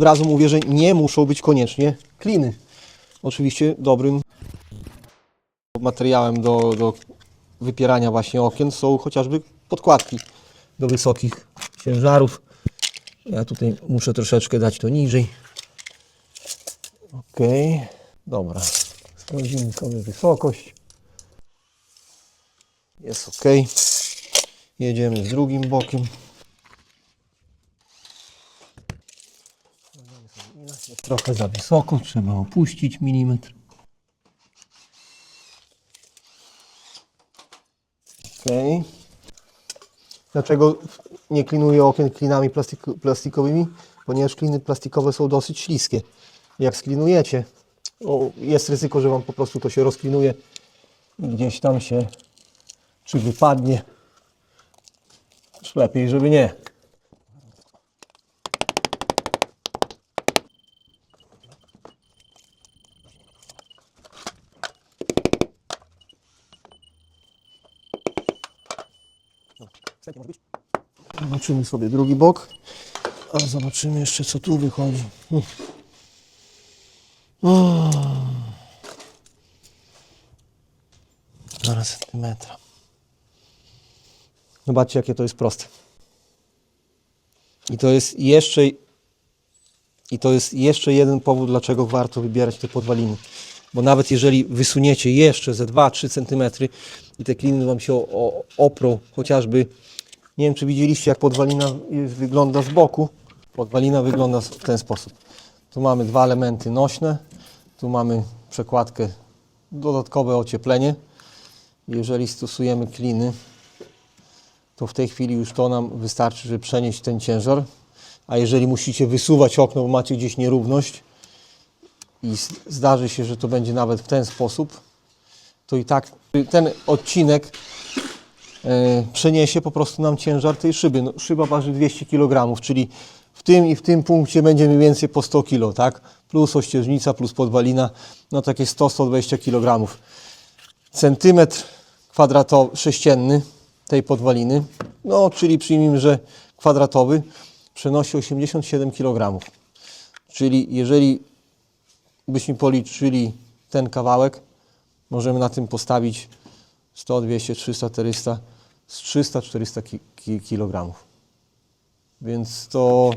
Od razu mówię, że nie muszą być koniecznie kliny. Oczywiście dobrym materiałem do, do wypierania właśnie okien są chociażby podkładki do wysokich ciężarów. Ja tutaj muszę troszeczkę dać to niżej. Ok, dobra. Sprawdzimy sobie wysokość. Jest ok. Jedziemy z drugim bokiem. Trochę za wysoko, trzeba opuścić milimetr. Ok. Dlaczego nie klinuję okien klinami plastik- plastikowymi? Ponieważ kliny plastikowe są dosyć śliskie. Jak sklinujecie, o, jest ryzyko, że Wam po prostu to się rozklinuje i gdzieś tam się czy wypadnie. Lepiej, żeby nie. Zobaczymy sobie drugi bok. A zobaczymy jeszcze co tu wychodzi. O. Półtora centymetra. Zobaczcie jakie to jest proste. I to jest jeszcze i to jest jeszcze jeden powód, dlaczego warto wybierać te podwaliny. Bo nawet jeżeli wysuniecie jeszcze ze 2-3 cm i te kliny Wam się oprą, chociażby, nie wiem czy widzieliście jak podwalina wygląda z boku. Podwalina wygląda w ten sposób. Tu mamy dwa elementy nośne, tu mamy przekładkę, dodatkowe ocieplenie. Jeżeli stosujemy kliny, to w tej chwili już to nam wystarczy, żeby przenieść ten ciężar. A jeżeli musicie wysuwać okno, bo macie gdzieś nierówność i zdarzy się, że to będzie nawet w ten sposób, to i tak ten odcinek e, przeniesie po prostu nam ciężar tej szyby. No, szyba waży 200 kg, czyli w tym i w tym punkcie będzie mniej więcej po 100 kg, tak? Plus ościeżnica, plus podwalina, no takie 100-120 kg. Centymetr kwadratowy, sześcienny tej podwaliny, no czyli przyjmijmy, że kwadratowy, przenosi 87 kg. Czyli jeżeli byśmy policzyli ten kawałek, możemy na tym postawić 100, 200, 300, 400, z 300-400 ki- ki- kg. Więc to,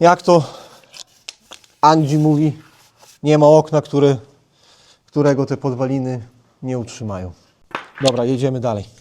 jak to Andzi mówi, nie ma okna, które, którego te podwaliny nie utrzymają. Dobra, jedziemy dalej.